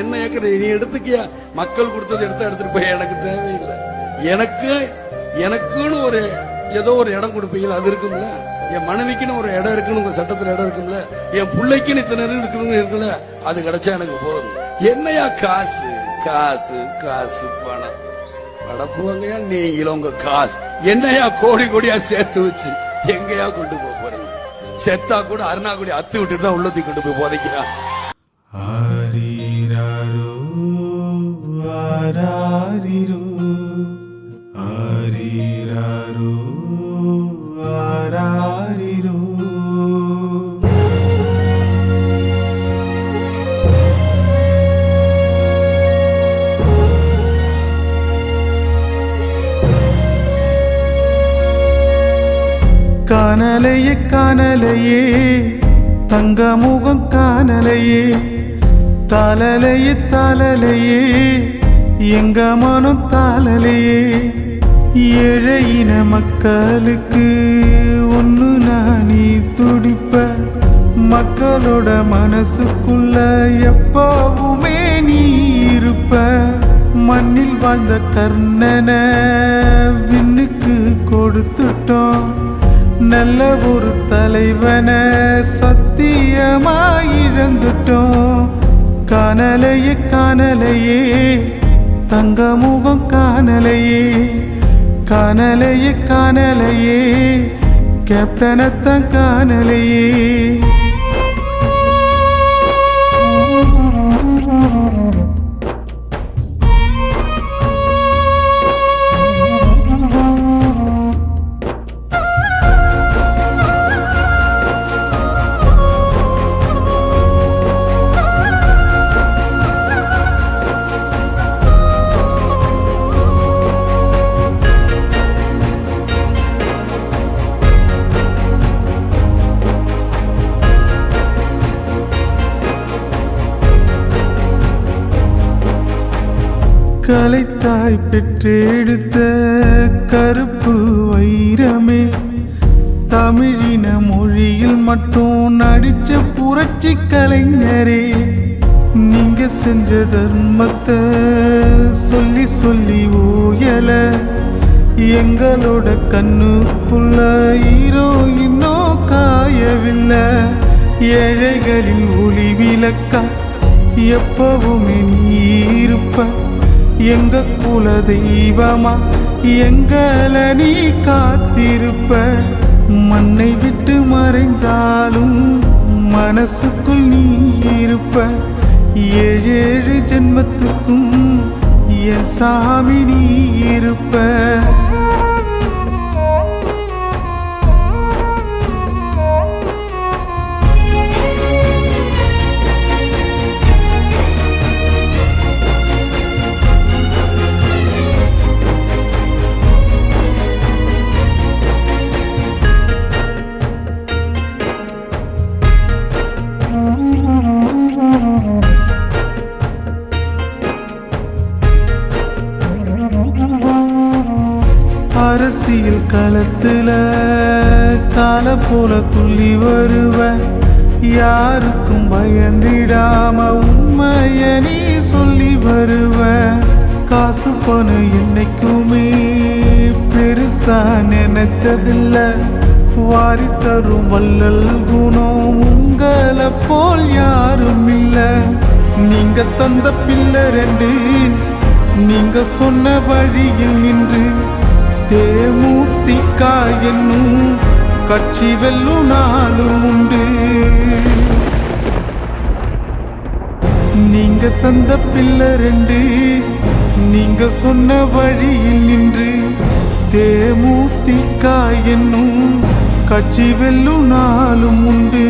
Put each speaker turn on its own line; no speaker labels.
என்ன ஏக்கர் நீ எடுத்துக்கியா? மக்கள் கொடுத்தது எடுத்து எடுத்துட்டு போய் எனக்கு தேவையில்லை. எனக்கு எனக்குன்னு ஒரு ஏதோ ஒரு இடம் கொடுப்பீங்களா? அது இருக்கும்ல. என் மனைவிக்குன்னு ஒரு இடம் இருக்குன்னு உங்க சட்டத்துல இடம் இருக்கும்ல. என் பிள்ளைக்குன்னு இத்தனை இடம் இருக்கணும் இருக்குல்ல அது கிடைச்சா எனக்கு போதும். என்னையா காசு? காசு காசு பணம். அடப்புவாங்கயா நீங்களும் உங்க காசு. என்னையா கோடி கோடியா சேர்த்து வச்சு எங்கயா கொண்டு போக போறீங்க? செத்தா கூட அருணாக்குடி அத்து விட்டுட்டு தான் உள்ளத்தி கொண்டு போய் போதைக்கிறான்.
காணலையே காணலையே. தங்க முகம் காணலையே. தாளலையே தாளலையே எங்க மனம் தாளலையே ஏழையின மக்களுக்கு ஒன்று நானே துடிப்ப. மக்களோட மனசுக்குள்ள எப்பவுமே நீ இருப்ப. மண்ணில் வாழ்ந்த கர்ணனை விண்ணுக்கு கொடுத்துட்டோம். நல்ல ஒரு தலைவனை சத்தியமாய் இழந்துட்டோம் காணலையே காணலையே தங்க முகம் காணலையே காணலையே காணலையே கேப்டனத்தான் காணலையே. கலைத்தாய் பெற்றெடுத்த கருப்பு வைரமே தமிழின மொழியில் மட்டும் நடிச்ச புரட்சி கலைஞரே நீங்க செஞ்ச தர்மத்தை சொல்லி சொல்லி ஓயல. எங்களோட கண்ணுக்குள்ள ஈரோ இன்னும் காயவில்லை. ஏழைகளின் ஒளி விளக்கா எப்பவுமே நீ இருப்ப. எங்க குல தெய்வமா எங்களை நீ காத்திருப்ப. மண்ணை விட்டு மறைந்தாலும் மனசுக்குள் நீ இருப்ப. ஏழு ஏழு ஜென்மத்துக்கும் என் சாமி நீ இருப்ப. அரசியல் களத்துல கால போல துள்ளி வருவ. யாருக்கும் பயந்திடாம உண்மைய நீ சொல்லி வருவ. காசு பணம் என்னைக்குமே பெருசா நினைச்சதில்ல. வாரி தரும் வள்ளல் குணம் உங்களை போல் யாரும் இல்ல நீங்க தந்த பிள்ளை ரெண்டு நீங்க சொன்ன வழியில் நின்று என்னும் கட்சி வெல்லும் நாளும் உண்டு. நீங்க தந்த பிள்ளை ரெண்டு நீங்க சொன்ன வழியில் நின்று தேமூர்த்திக்கா என்னும் கட்சி வெல்லும் நாளும் உண்டு.